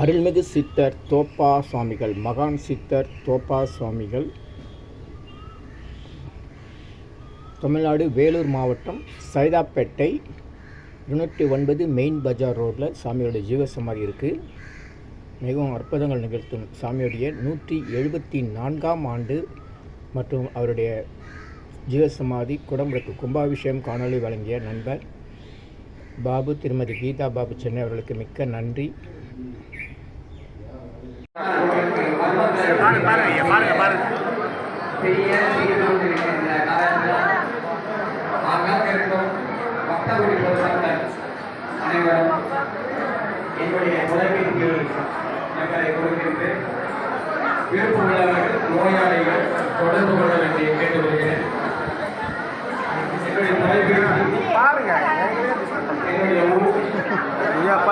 அருள்மிகு சித்தர் தோப்பா சுவாமிகள் மகான் சித்தர் தோப்பா சுவாமிகள். தமிழ்நாடு வேலூர் மாவட்டம் சைதாப்பேட்டை இருநூற்றி ஒன்பது மெயின் பஜார் ரோட்டில் சாமியோட ஜீவசமாதி இருக்குது மிகவும் அற்புதங்கள் நிகழ்த்தும் சாமியுடைய நூற்றி எழுபத்தி நான்காம் ஆண்டு மற்றும் அவருடைய ஜீவசமாதி குடம்புக்கு கும்பாபிஷேகம் காணொளி வழங்கிய நண்பர் பாபு திருமதி கீதா பாபு சென்னை அவர்களுக்கு மிக்க நன்றி. பாருங்க. பாருங்க. பாருங்க பெரிய சீக்கிரம் இருக்கின்ற காலத்தில் ஆங்காக இருக்கும் பக்தகுடி பொதுமக்கள் அனைவரும் என்னுடைய உதவிக்கு மக்களை கொடுக்கின்ற விருப்பம் உள்ளவர்கள் நோயாளிகள் தொடர்பு கொள்ள வேண்டிய கேட்டுக்கொள்கிறேன் என்னுடைய தொலைபேசி பாருங்க என்னுடைய ஊர்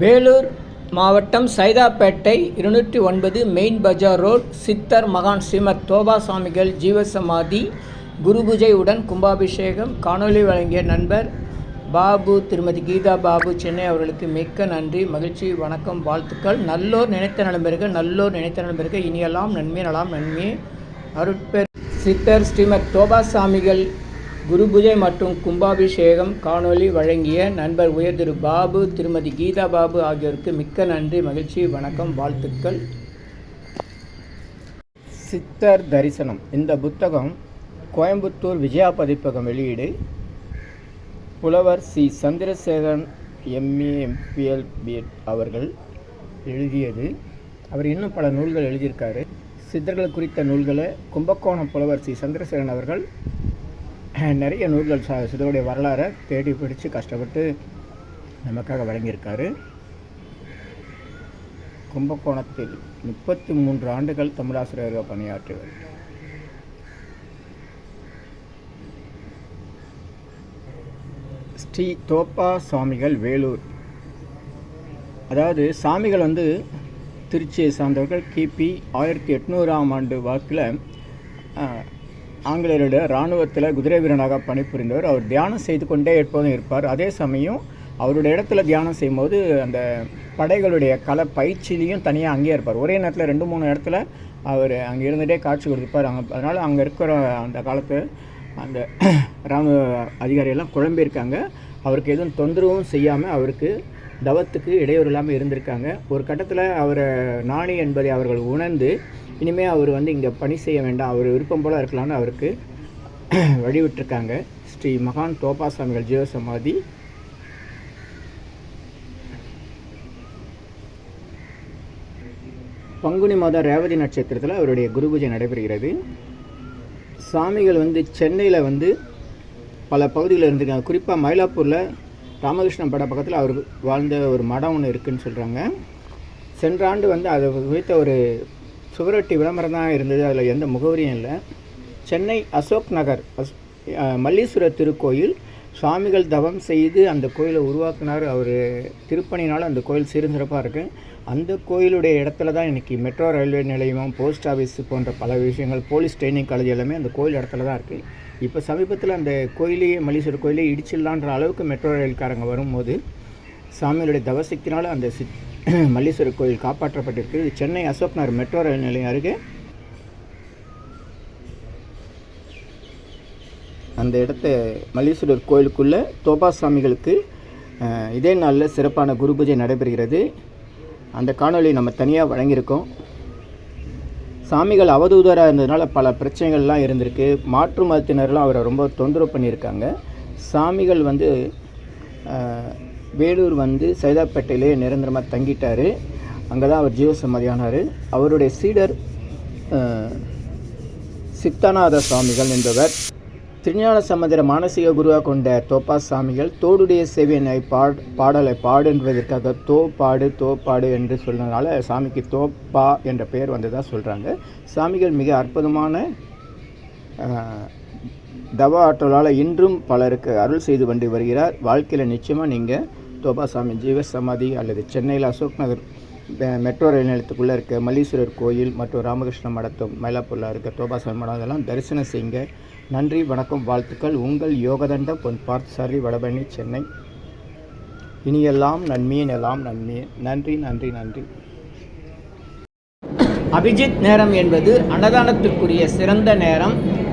வேலூர் மாவட்டம் சைதாப்பேட்டை இருநூற்றி ஒன்பது மெயின் பஜார் ரோட் சித்தர் மகான் ஸ்ரீமத் தோபா சுவாமிகள் ஜீவசமாதி குருபூஜை உடன் கும்பாபிஷேகம் காணொளி வழங்கிய நண்பர் பாபு திருமதி கீதா பாபு சென்னை அவர்களுக்கு மிக்க நன்றி மகிழ்ச்சி வணக்கம் வாழ்த்துக்கள். நல்லோர் நினைத்த நலம் நல்லோர் நினைத்த நலம் இனியெல்லாம் நன்மை நலாம் நன்மை அருட்பெர் சித்தர் ஸ்ரீமத் தோபா சாமிகள் குருபுஜை மற்றும் கும்பாபிஷேகம் காணொளி வழங்கிய நண்பர் உயர் திரு பாபு திருமதி கீதா பாபு ஆகியோருக்கு மிக்க நன்றி மகிழ்ச்சி வணக்கம் வாழ்த்துக்கள். சித்தர் தரிசனம். இந்த புத்தகம் கோயம்புத்தூர் விஜயா பதிப்பகம் வெளியீடு. புலவர் C. Chandrasekaran MA MPhil BEd அவர்கள் எழுதியது. அவர் இன்னும் பல நூல்கள் எழுதியிருக்காரு. சித்தர்கள் குறித்த நூல்களை கும்பகோணம் புலவர் சி. சந்திரசேகரன் அவர்கள் நிறைய நூல்கள் ச சித்தருடைய வரலாறை தேடி பிடிச்சு கஷ்டப்பட்டு நமக்காக வழங்கியிருக்காரு. கும்பகோணத்தில் முப்பத்தி மூன்று ஆண்டுகள் தமிழாசிரியராக பணியாற்றியவர் ஸ்ரீ தோப்பா சுவாமிகள் வேலூர். அதாவது சாமிகள் வந்து திருச்சியை சார்ந்தவர்கள் கிபி ஆயிரத்தி எட்நூறாம் ஆண்டு வாக்கில் ஆங்கிலேயருடைய இராணுவத்தில் குதிரை வீரனாக பணிபுரிந்தவர். அவர் தியானம் செய்து கொண்டே எப்போதும் இருப்பார். அதே சமயம் அவருடைய இடத்துல தியானம் செய்யும்போது அந்த படைகளுடைய கலை பயிற்சியிலையும் தனியாக அங்கேயே இருப்பார். ஒரே நேரத்தில் ரெண்டு மூணு இடத்துல அவர் அங்கே இருந்துகிட்டே காட்சி கொடுத்துருப்பார். அங்கே அதனால் அங்கே இருக்கிற அந்த காலத்து அந்த இராணுவ அதிகாரியெல்லாம் குழம்பியிருக்காங்க. அவருக்கு எதுவும் தொந்தரவும் செய்யாமல் அவருக்கு தவத்துக்கு இடையூறு இல்லாமல் இருந்திருக்காங்க. ஒரு கட்டத்தில் அவரை நாணி என்பதை அவர்கள் உணர்ந்து இனிமேல் அவர் வந்து இங்கே பணி செய்ய வேண்டாம். அவர் விருப்பம் போல் இருக்கலாம்னு அவருக்கு வழிவிட்டிருக்காங்க ஸ்ரீ மகான் தோப்பா சுவாமிகள் ஜீவசமாதி. பங்குனி மாதம் ரேவதி நட்சத்திரத்தில் அவருடைய குரு பூஜை நடைபெறுகிறது. சாமிகள் வந்து சென்னையில் வந்து பல பகுதிகளில் இருந்திருக்காங்க. குறிப்பாக மயிலாப்பூரில் ராமகிருஷ்ணன் பட பக்கத்தில் அவர் வாழ்ந்த ஒரு மடம் ஒன்று இருக்குதுன்னு சொல்கிறாங்க சென்ற ஆண்டு வந்து அதை குறித்த ஒரு சுவரொட்டி விளம்பரம் தான் இருந்தது அதில் எந்த முகவரியும் இல்லை. சென்னை அசோக் நகர் அஸ் மல்லீஸ்வரர் திருக்கோயில் சுவாமிகள் தவம் செய்து அந்த கோயிலை உருவாக்குனார் அவர். திருப்பணினால் அந்த கோயில் சிறந்திருப்பாக இருக்குது அந்த கோயிலுடைய இடத்துல தான் இன்றைக்கி மெட்ரோ ரயில்வே நிலையம் போஸ்ட் ஆஃபீஸ் போன்ற பல விஷயங்கள் போலீஸ் ட்ரைனிங் காலேஜ் எல்லாமே அந்த கோயில் இடத்துல தான் இருக்குது இப்போ சமீபத்தில் அந்த கோயிலையே மல்லீஸ்வரர் கோயிலே இடிச்சிடலான்ற அளவுக்கு மெட்ரோ ரயில்காரங்க வரும்போது சாமிகளுடைய தவசக்தினால் அந்த சித் மல்லீஸ்வரர் கோயில் காப்பாற்றப்பட்டிருக்கு. சென்னை அசோக் நகர் மெட்ரோ ரயில் நிலையம் அருகே. அந்த இடத்த மல்லீஸ்வரர் கோயிலுக்குள்ளே தோபா சாமிகளுக்கு இதே நாளில் சிறப்பான குரு பூஜை நடைபெறுகிறது. அந்த காணொலி நம்ம தனியாக வழங்கியிருக்கோம். சாமிகள் அவதூதராக இருந்ததுனால பல பிரச்சனைகள்லாம் இருந்திருக்கு. மாற்று மதத்தினர்லாம் அவரை ரொம்ப தொந்தரவு பண்ணியிருக்காங்க. சாமிகள் வந்து வேலூர் வந்து சைதாப்பேட்டையிலே நிரந்தரமாக தங்கிட்டார். அங்கே தான் அவர் ஜீவ சம்மதியானார் அவருடைய சீடர் சித்தநாத சுவாமிகள் என்பவர். திருஞான சம்பந்தர மானசீக குருவாக கொண்ட தோப்பா சாமிகள் தோடுடைய செவியனை பாட் பாடலை பாடு என்பதற்காக தோ பாடு தோ பாடு என்று சொன்னதுனால சாமிக்கு தோப்பா என்ற பெயர் வந்ததாக சொல்கிறாங்க சாமிகள் மிக அற்புதமான தவ ஆற்றலால் இன்றும் பலருக்கு அருள் செய்து கொண்டு வருகிறார். வாழ்க்கையில் நிச்சயமாக நீங்கள் தோபா சாமி ஜீவசமாதி அல்லது சென்னையில் அசோக் நகர் மெட்ரோ ரயில் நிலையத்துக்குள்ளே இருக்க மல்லீஸ்வரர் கோயில் மற்றும் ராமகிருஷ்ண மடத்தும் மயிலாப்பூரில் இருக்க தோபாசாமி மடம் இதெல்லாம் தரிசனம் செய்யுங்க. நன்றி வணக்கம் வாழ்த்துக்கள். உங்கள் யோகதண்ட பொன் பார்த்தசாரி வடபழனி சென்னை. இனியெல்லாம் நன்மையின் எல்லாம் நன்மையே. நன்றி நன்றி நன்றி. அபிஜித் நேரம் என்பது அன்னதானத்திற்குரிய சிறந்த நேரம்.